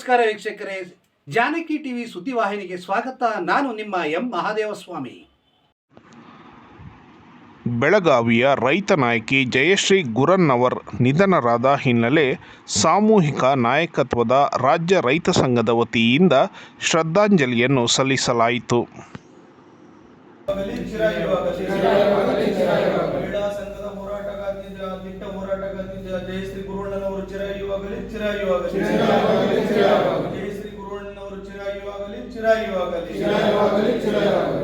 ನಮಸ್ಕಾರ ವೀಕ್ಷಕರೇ. ಜಾನಕಿ ಟಿವಿ ಸುದ್ದಿವಾಹಿನಿಗೆ ಸ್ವಾಗತ. ನಾನು ನಿಮ್ಮ ಎಂ ಮಹಾದೇವಸ್ವಾಮಿ. ಬೆಳಗಾವಿಯ ರೈತ ನಾಯಕಿ ಜಯಶ್ರೀ ಗುರನ್ನವರ್ ನಿಧನರಾದ ಹಿನ್ನೆಲೆ ಸಾಮೂಹಿಕ ನಾಯಕತ್ವದ ರಾಜ್ಯ ರೈತ ಸಂಘದ ವತಿಯಿಂದ ಶ್ರದ್ಧಾಂಜಲಿಯನ್ನು ಸಲ್ಲಿಸಲಾಯಿತು. ಮಹಿಳಾ ಸಂಘದ ಹೋರಾಟಗಾರ್ತಿ ದಿಟ್ಟ ಹೋರಾಟಗಾರ್ತಿ ಜಯಶ್ರೀ ಗುರುವಣ್ಣನವರು ಚಿರಾಯುವಾಗಲಿ ಚಿರಾಯುವಾಗಲಿ ಜಯಶ್ರೀ ಗುರುವಣ್ಣನವರು ಚಿರಾಯುವಾಗಲಿ ಚಿರಾಯುವಾಗಲಿ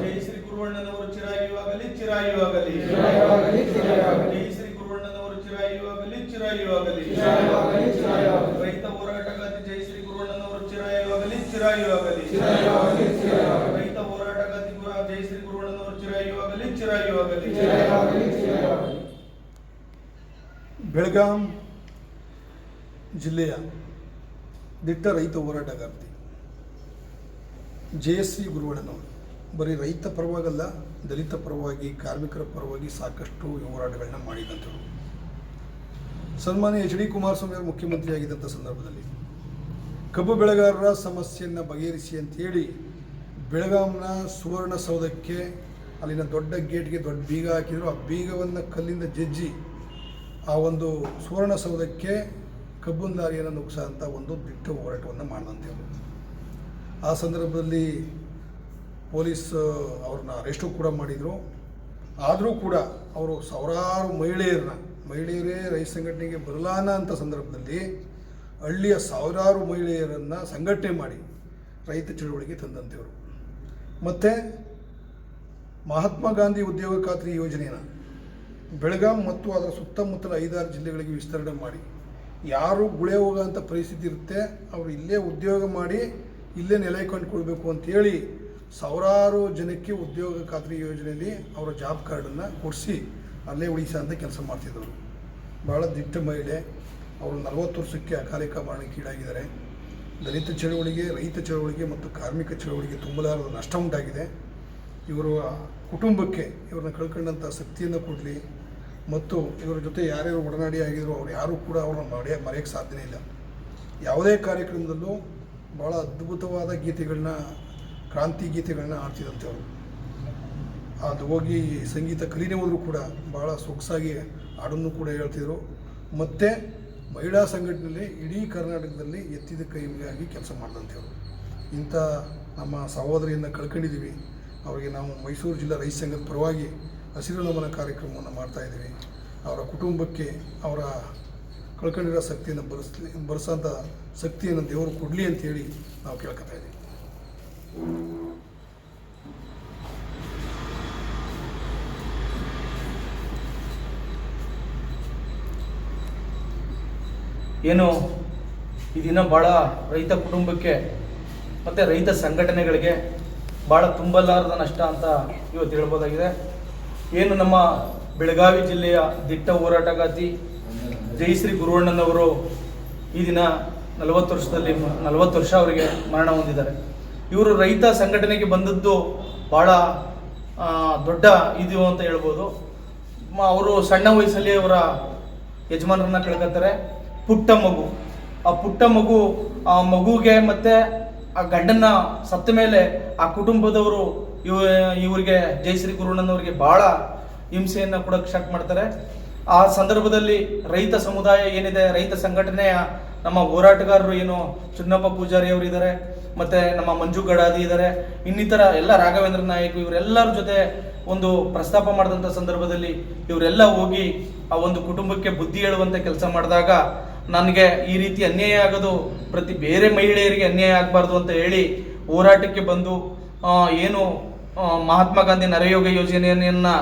ಜಯಶ್ರೀ ಗುರುವಣ್ಣನವರು ಚಿರಾಯುವಾಗಲಿ ಚಿರಾಯುವಾಗಲಿ ಜಯಶ್ರೀ ಗುರುವಣ್ಣನವರು ಚಿರಾಯುವಾಗಲಿ ಚಿರಾಯುವಾಗಲಿ ರೈತ ಹೋರಾಟಗಾರ್ತಿ ಜಯಶ್ರೀ ಗುರುವಣ್ಣನವರು ಚಿರಾಯುವಾಗಲಿ ಚಿರಾಯುವಾಗಲಿ ರೈತ ಹೋರಾಟಗಾರ್ತಿ ಗುರು- ಜಯಶ್ರೀ ಗುರುವಣ್ಣನವರು ಚಿರಾಯುವಾಗಲಿ ಬೆಳಗಾಂ ಜಿಲ್ಲೆಯ ದಿಟ್ಟ ರೈತ ಹೋರಾಟಗಾರ್ತಿ ಜಯಶ್ರೀ ಗುರುವಣ್ಣನವರು. ಬರೀ ರೈತ ಪರವಾಗಲ್ಲ ದಲಿತ ಪರವಾಗಿ ಕಾರ್ಮಿಕರ ಪರವಾಗಿ ಸಾಕಷ್ಟು ಹೋರಾಟಗಳನ್ನ ಮಾಡಿದಂಥವ್ರು. ಸನ್ಮಾನ್ಯ ಎಚ್ ಡಿ ಕುಮಾರಸ್ವಾಮಿ ಅವರು ಮುಖ್ಯಮಂತ್ರಿಯಾಗಿದ್ದಂಥ ಸಂದರ್ಭದಲ್ಲಿ ಕಬ್ಬು ಬೆಳೆಗಾರರ ಸಮಸ್ಯೆಯನ್ನು ಬಗೆಹರಿಸಿ ಅಂತೇಳಿ ಬೆಳಗಾಂನ ಸುವರ್ಣಸೌಧಕ್ಕೆ ಅಲ್ಲಿನ ದೊಡ್ಡ ಗೇಟ್ಗೆ ದೊಡ್ಡ ಬೀಗ ಹಾಕಿದ್ರು. ಆ ಬೀಗವನ್ನು ಕಲ್ಲಿಂದ ಜಜ್ಜಿ ಆ ಒಂದು ಸುವರ್ಣಸೌಧಕ್ಕೆ ಕಬ್ಬನ್ ದಾರಿಯನ್ನು ನುಗ್ಸೋಂಥ ಒಂದು ದಿಟ್ಟ ಹೋರಾಟವನ್ನು ಮಾಡಿದಂಥವ್ರು ಆ ಸಂದರ್ಭದಲ್ಲಿ ಪೊಲೀಸ್ ಅವ್ರನ್ನ ಅರೆಸ್ಟು ಕೂಡ ಮಾಡಿದರು. ಆದರೂ ಕೂಡ ಅವರು ಸಾವಿರಾರು ಮಹಿಳೆಯರನ್ನ, ಮಹಿಳೆಯರೇ ರೈತ ಸಂಘಟನೆಗೆ ಬರಲಾನ ಅಂತ ಸಂದರ್ಭದಲ್ಲಿ ಹಳ್ಳಿಯ ಸಾವಿರಾರು ಮಹಿಳೆಯರನ್ನು ಸಂಘಟನೆ ಮಾಡಿ ರೈತ ಚಳುವಳಿಗೆ ತಂದಂಥವ್ರು ಮತ್ತು ಮಹಾತ್ಮ ಗಾಂಧಿ ಉದ್ಯೋಗ ಖಾತ್ರಿ ಯೋಜನೆಯನ್ನು ಬೆಳಗಾಂ ಮತ್ತು ಅದರ ಸುತ್ತಮುತ್ತಲ ಐದಾರು ಜಿಲ್ಲೆಗಳಿಗೆ ವಿಸ್ತರಣೆ ಮಾಡಿ. ಯಾರು ಗುಳೆ ಹೋಗೋಂಥ ಪರಿಸ್ಥಿತಿ ಇರುತ್ತೆ, ಅವರು ಇಲ್ಲೇ ಉದ್ಯೋಗ ಮಾಡಿ, ಇಲ್ಲೇ ನೆಲೆ ಕಂಡುಕೊಳ್ಬೇಕು ಅಂತೇಳಿ ಸಾವಿರಾರು ಜನಕ್ಕೆ ಉದ್ಯೋಗ ಖಾತ್ರಿ ಯೋಜನೆಯಲ್ಲಿ ಅವರ ಜಾಬ್ ಕಾರ್ಡನ್ನು ಕೊಡಿಸಿ ಅಲ್ಲೇ ಉಳಿಸೋ ಅಂತ ಕೆಲಸ ಮಾಡ್ತಿದ್ದರು ಭಾಳ ದಿಟ್ಟ ಮಹಿಳೆ, ಅವರು ನಲವತ್ತು ವರ್ಷಕ್ಕೆ ಅಕಾಲಿಕ ಮರಣಕ್ಕೀಡಾಗಿದ್ದಾರೆ ದಲಿತ ಚಳವಳಿಗೆ, ರೈತ ಚಳವಳಿಗೆ ಮತ್ತು ಕಾರ್ಮಿಕ ಚಳವಳಿಗೆ ತುಂಬಲಾರದ ನಷ್ಟ ಉಂಟಾಗಿದೆ. ಇವರು ಕುಟುಂಬಕ್ಕೆ ಇವ್ರನ್ನ ಕಳ್ಕೊಂಡಂಥ ಶಕ್ತಿಯನ್ನು ಕೊಡಲಿ ಮತ್ತು ಇವರ ಜೊತೆ ಯಾರ್ಯಾರು ಒಡನಾಡಿ ಆಗಿದ್ರು ಅವ್ರು ಯಾರೂ ಕೂಡ ಅವ್ರನ್ನ ಮರೆಯ ಮರೆಯೋಕ್ಕೆ ಸಾಧ್ಯನೇ ಇಲ್ಲ. ಯಾವುದೇ ಕಾರ್ಯಕ್ರಮದಲ್ಲೂ ಭಾಳ ಅದ್ಭುತವಾದ ಗೀತೆಗಳನ್ನ, ಕ್ರಾಂತಿ ಗೀತೆಗಳನ್ನ ಆಡ್ತಿದ್ದಂಥವ್ರು ಅದು ಹೋಗಿ ಸಂಗೀತ ಕಲೀನೇ ಹೋದರೂ ಕೂಡ ಭಾಳ ಸೊಗಸಾಗಿ ಹಾಡನ್ನು ಕೂಡ ಹೇಳ್ತಿದ್ರು. ಮತ್ತು ಮಹಿಳಾ ಸಂಘಟನೆಯಲ್ಲಿ ಇಡೀ ಕರ್ನಾಟಕದಲ್ಲಿ ಎತ್ತಿದ ಕೈಗಾಗಿ ಕೆಲಸ ಮಾಡಿದಂಥವ್ರು ಇಂಥ ನಮ್ಮ ಸಹೋದರಿಯನ್ನು ಕಳ್ಕೊಂಡಿದ್ದೀವಿ. ಅವರಿಗೆ ನಾವು ಮೈಸೂರು ಜಿಲ್ಲಾ ರೈತ ಸಂಘದ ಪರವಾಗಿ ಹಸಿರು ನಮನ ಕಾರ್ಯಕ್ರಮವನ್ನು ಮಾಡ್ತಾಯಿದ್ದೀವಿ ಅವರ ಕುಟುಂಬಕ್ಕೆ ಅವರ ಕಳ್ಕೊಂಡಿರೋ ಶಕ್ತಿಯನ್ನು ಬರೆಸ್ ಬರೆಸೋಂಥ ಶಕ್ತಿಯನ್ನು ದೇವರು ಕೊಡಲಿ ಅಂತೇಳಿ ನಾವು ಕೇಳ್ಕೊತಾ ಇದ್ದೀವಿ. ಏನು, ಈ ದಿನ ಭಾಳ ರೈತ ಕುಟುಂಬಕ್ಕೆ ಮತ್ತು ರೈತ ಸಂಘಟನೆಗಳಿಗೆ ಭಾಳ ತುಂಬಲಾರದ ನಷ್ಟ ಅಂತ ಇವತ್ತು ಹೇಳ್ಬೋದಾಗಿದೆ. ಏನು ನಮ್ಮ ಬೆಳಗಾವಿ ಜಿಲ್ಲೆಯ ದಿಟ್ಟ ಹೋರಾಟಗಾತಿ ಜಯಶ್ರೀ ಗುರುವಣ್ಣನವರು ಈ ದಿನ ನಲವತ್ತು ವರ್ಷದಲ್ಲಿ ನಲವತ್ತು ವರ್ಷ ಅವರಿಗೆ ಮರಣ ಹೊಂದಿದ್ದಾರೆ. ಇವರು ರೈತ ಸಂಘಟನೆಗೆ ಬಂದದ್ದು ಭಾಳ ದೊಡ್ಡ ಇದು ಅಂತ ಹೇಳ್ಬೋದು. ಅವರು ಸಣ್ಣ ವಯಸ್ಸಲ್ಲಿ ಅವರ ಯಜಮಾನರನ್ನ ಕಳ್ಕೊತಾರೆ. ಪುಟ್ಟ ಮಗು. ಆ ಪುಟ್ಟ ಮಗು, ಆ ಮಗುಗೆ ಮತ್ತೆ ಆ ಗಂಡನ್ನ ಸತ್ತ ಮೇಲೆ ಆ ಕುಟುಂಬದವರು ಇವ, ಇವರಿಗೆ ಜಯಶ್ರೀ ಗುರುಣ್ಣನವರಿಗೆ ಬಹಳ ಹಿಂಸೆಯನ್ನು ಕೂಡ ಸ್ಟಾರ್ಟ್ ಮಾಡ್ತಾರೆ. ಆ ಸಂದರ್ಭದಲ್ಲಿ ರೈತ ಸಮುದಾಯ ಏನಿದೆ, ರೈತ ಸಂಘಟನೆಯ ನಮ್ಮ ಹೋರಾಟಗಾರರು ಏನು, ಚುನ್ನಪ್ಪ ಪೂಜಾರಿ ಅವರು ಇದ್ದಾರೆ ಮತ್ತೆ ನಮ್ಮ ಮಂಜು ಗಡಾದಿ ಇದ್ದಾರೆ ಇನ್ನಿತರ ಎಲ್ಲ ರಾಘವೇಂದ್ರ ನಾಯಕ್ ಇವರೆಲ್ಲರ ಜೊತೆ ಒಂದು ಪ್ರಸ್ತಾಪ ಮಾಡಿದಂಥ ಸಂದರ್ಭದಲ್ಲಿ ಇವರೆಲ್ಲ ಹೋಗಿ ಆ ಒಂದು ಕುಟುಂಬಕ್ಕೆ ಬುದ್ಧಿ ಹೇಳುವಂಥ ಕೆಲಸ ಮಾಡಿದಾಗ ನನಗೆ ಈ ರೀತಿ ಅನ್ಯಾಯ ಆಗೋದು, ಪ್ರತಿ ಬೇರೆ ಮಹಿಳೆಯರಿಗೆ ಅನ್ಯಾಯ ಆಗಬಾರ್ದು ಅಂತ ಹೇಳಿ ಹೋರಾಟಕ್ಕೆ ಬಂದು ಏನು ಮಹಾತ್ಮ ಗಾಂಧಿ ನರಯೋಗ ಯೋಜನೆಯನ್ನು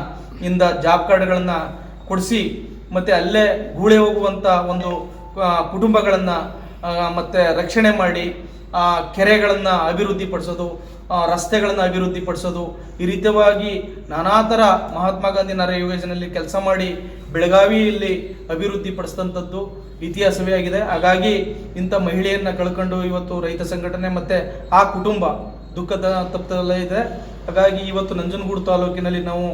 ಇಂದ ಜಾಬ್ ಕಾರ್ಡ್ಗಳನ್ನು ಕೊಡಿಸಿ, ಮತ್ತು ಅಲ್ಲೇ ಗೂಳೆ ಹೋಗುವಂಥ ಒಂದು ಕುಟುಂಬಗಳನ್ನು ಮತ್ತು ರಕ್ಷಣೆ ಮಾಡಿ ಕೆರೆಗಳನ್ನು ಅಭಿವೃದ್ಧಿಪಡಿಸೋದು ಅಭಿವೃದ್ಧಿ ಪಡಿಸೋದು ರಸ್ತೆಗಳನ್ನು ಅಭಿವೃದ್ಧಿ ಪಡಿಸೋದು ಈ ರೀತಿಯಾಗಿ ನಾನಾ ಥರ ಮಹಾತ್ಮ ಗಾಂಧಿ ನರ ಯೋಜನೆಯಲ್ಲಿ ಕೆಲಸ ಮಾಡಿ ಬೆಳಗಾವಿಯಲ್ಲಿ ಅಭಿವೃದ್ಧಿ ಪಡಿಸಿದಂಥದ್ದು ಇತಿಹಾಸವೇ ಆಗಿದೆ. ಹಾಗಾಗಿ ಇಂಥ ಮಹಿಳೆಯನ್ನ ಕಳ್ಕೊಂಡು ಇವತ್ತು ರೈತ ಸಂಘಟನೆ ಮತ್ತೆ ಆ ಕುಟುಂಬ ದುಃಖದ ತಪ್ಪದಲ್ಲೇ ಇದೆ. ಹಾಗಾಗಿ ಇವತ್ತು ನಂಜನಗೂಡು ತಾಲೂಕಿನಲ್ಲಿ ನಾವು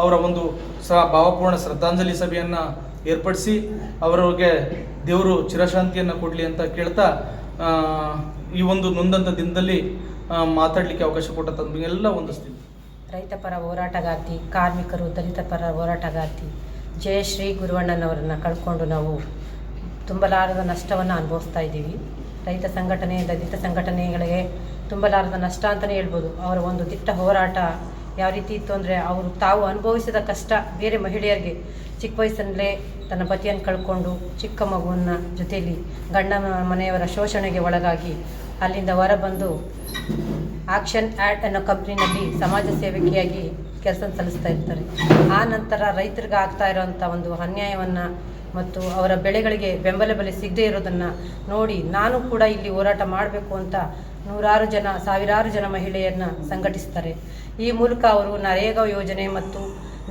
ಅವರ ಒಂದು ಸ ಭಾವಪೂರ್ಣ ಶ್ರದ್ಧಾಂಜಲಿ ಸಭೆಯನ್ನು ಏರ್ಪಡಿಸಿ ಅವರಿಗೆ ದೇವರು ಚಿರಶಾಂತಿಯನ್ನು ಕೊಡಲಿ ಅಂತ ಕೇಳ್ತಾ ಈ ಒಂದು ನೊಂದಂಥ ದಿನದಲ್ಲಿ ಮಾತಾಡಲಿಕ್ಕೆ ಅವಕಾಶ ಕೊಟ್ಟ ತಮ್ಮೆಲ್ಲ ಹೊಂದಿಸ್ತೀನಿ ರೈತ ಪರ ಹೋರಾಟಗಾರ್ತಿ, ಕಾರ್ಮಿಕರು, ದಲಿತ ಪರ ಹೋರಾಟಗಾರ್ತಿ ಜಯಶ್ರೀ ಗುರುವಣ್ಣನವರನ್ನು ಕಳ್ಕೊಂಡು ನಾವು ತುಂಬಲಾರದ ನಷ್ಟವನ್ನು ಅನುಭವಿಸ್ತಾ ಇದ್ದೀವಿ. ರೈತ ಸಂಘಟನೆ, ದಲಿತ ಸಂಘಟನೆಗಳಿಗೆ ತುಂಬಲಾರದ ನಷ್ಟ ಅಂತಲೇ ಹೇಳ್ಬೋದು. ಅವರ ಒಂದು ದಿಟ್ಟ ಹೋರಾಟ ಯಾವ ರೀತಿ ಇತ್ತು ಅಂದರೆ ಅವರು ತಾವು ಅನುಭವಿಸಿದ ಕಷ್ಟ ಬೇರೆ ಮಹಿಳೆಯರಿಗೆ ಚಿಕ್ಕ ವಯಸ್ಸಿನಲ್ಲೇ ತನ್ನ ಪತಿಯನ್ನು ಕಳ್ಕೊಂಡು ಚಿಕ್ಕ ಮಗುವನ್ನ ಜೊತೆಯಲ್ಲಿ ಗಂಡನ ಮನೆಯವರ ಶೋಷಣೆಗೆ ಒಳಗಾಗಿ ಅಲ್ಲಿಂದ ಹೊರಬಂದು ಆಕ್ಷನ್ ಆ್ಯಡ್ ಅನ್ನೋ ಕಂಪ್ನಿನಲ್ಲಿ ಸಮಾಜ ಸೇವಕಿಯಾಗಿ ಕೆಲಸ ಸಲ್ಲಿಸ್ತಾ ಇರ್ತಾರೆ. ಆ ನಂತರ ರೈತರಿಗೆ ಆಗ್ತಾ ಇರೋವಂಥ ಒಂದು ಅನ್ಯಾಯವನ್ನು ಮತ್ತು ಅವರ ಬೆಳೆಗಳಿಗೆ ಬೆಂಬಲ ಬೆಲೆ ಸಿಗದೇ ಇರೋದನ್ನು ನೋಡಿ ನಾನು ಕೂಡ ಇಲ್ಲಿ ಹೋರಾಟ ಮಾಡಬೇಕು ಅಂತ ನೂರಾರು ಜನ, ಸಾವಿರಾರು ಜನ ಮಹಿಳೆಯನ್ನು ಸಂಘಟಿಸ್ತಾರೆ. ಈ ಮೂಲಕ ಅವರು ನರೇಗಾ ಯೋಜನೆ ಮತ್ತು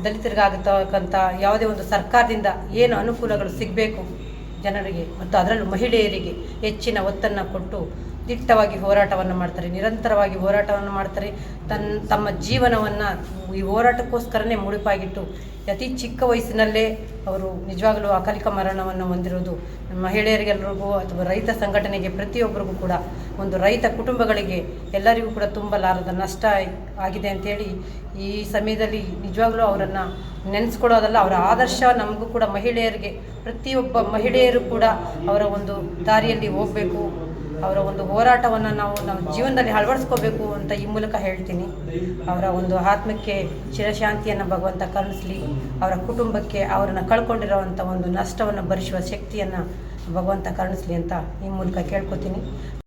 ದಲಿತರಿಗಾಗತಕ್ಕಂಥ ಯಾವುದೇ ಒಂದು ಸರ್ಕಾರದಿಂದ ಏನು ಅನುಕೂಲಗಳು ಸಿಗಬೇಕು ಜನರಿಗೆ ಮತ್ತು ಅದರಲ್ಲೂ ಮಹಿಳೆಯರಿಗೆ ಹೆಚ್ಚಿನ ಒತ್ತನ್ನು ಕೊಟ್ಟು ದಿಟ್ಟವಾಗಿ ಹೋರಾಟವನ್ನು ಮಾಡ್ತಾರೆ, ನಿರಂತರವಾಗಿ ಹೋರಾಟವನ್ನು ಮಾಡ್ತಾರೆ. ತನ್ನ ತಮ್ಮ ಜೀವನವನ್ನು ಈ ಹೋರಾಟಕ್ಕೋಸ್ಕರನೇ ಮುಡಿಪಾಗಿಟ್ಟು ಅತಿ ಚಿಕ್ಕ ವಯಸ್ಸಿನಲ್ಲೇ ಅವರು ನಿಜವಾಗಲೂ ಅಕಾಲಿಕ ಮರಣವನ್ನು ಹೊಂದಿರೋದು. ಮಹಿಳೆಯರಿಗೆಲ್ಲರಿಗೂ ಅಥವಾ ರೈತ ಸಂಘಟನೆಗೆ ಪ್ರತಿಯೊಬ್ಬರಿಗೂ ಕೂಡ ಒಂದು ರೈತ ಕುಟುಂಬಗಳಿಗೆ ಎಲ್ಲರಿಗೂ ಕೂಡ ತುಂಬಲಾರದ ನಷ್ಟ ಆಗಿದೆ ಅಂತೇಳಿ ಈ ಸಮಯದಲ್ಲಿ ನಿಜವಾಗ್ಲೂ ಅವರನ್ನು ನೆನೆಸ್ಕೊಳ್ಳೋದಲ್ಲ, ಅವರ ಆದರ್ಶ ನಮಗೂ ಕೂಡ ಮಹಿಳೆಯರಿಗೆ, ಪ್ರತಿಯೊಬ್ಬ ಮಹಿಳೆಯರು ಕೂಡ ಅವರ ಒಂದು ದಾರಿಯಲ್ಲಿ ಹೋಗಬೇಕು. ಅವರ ಒಂದು ಹೋರಾಟವನ್ನು ನಾವು ನಮ್ಮ ಜೀವನದಲ್ಲಿ ಅಳವಡಿಸ್ಕೋಬೇಕು ಅಂತ ಈ ಮೂಲಕ ಹೇಳ್ತೀನಿ. ಅವರ ಒಂದು ಆತ್ಮಕ್ಕೆ ಚಿರಶಾಂತಿಯನ್ನು ಭಗವಂತ ಕರುಣಿಸಲಿ. ಅವರ ಕುಟುಂಬಕ್ಕೆ ಅವರನ್ನು ಕಳ್ಕೊಂಡಿರುವಂಥ ಒಂದು ನಷ್ಟವನ್ನು ಭರಿಸುವ ಶಕ್ತಿಯನ್ನು ಭಗವಂತ ಕರುಣಿಸಲಿ ಅಂತ ಈ ಮೂಲಕ ಕೇಳ್ಕೊತೀನಿ.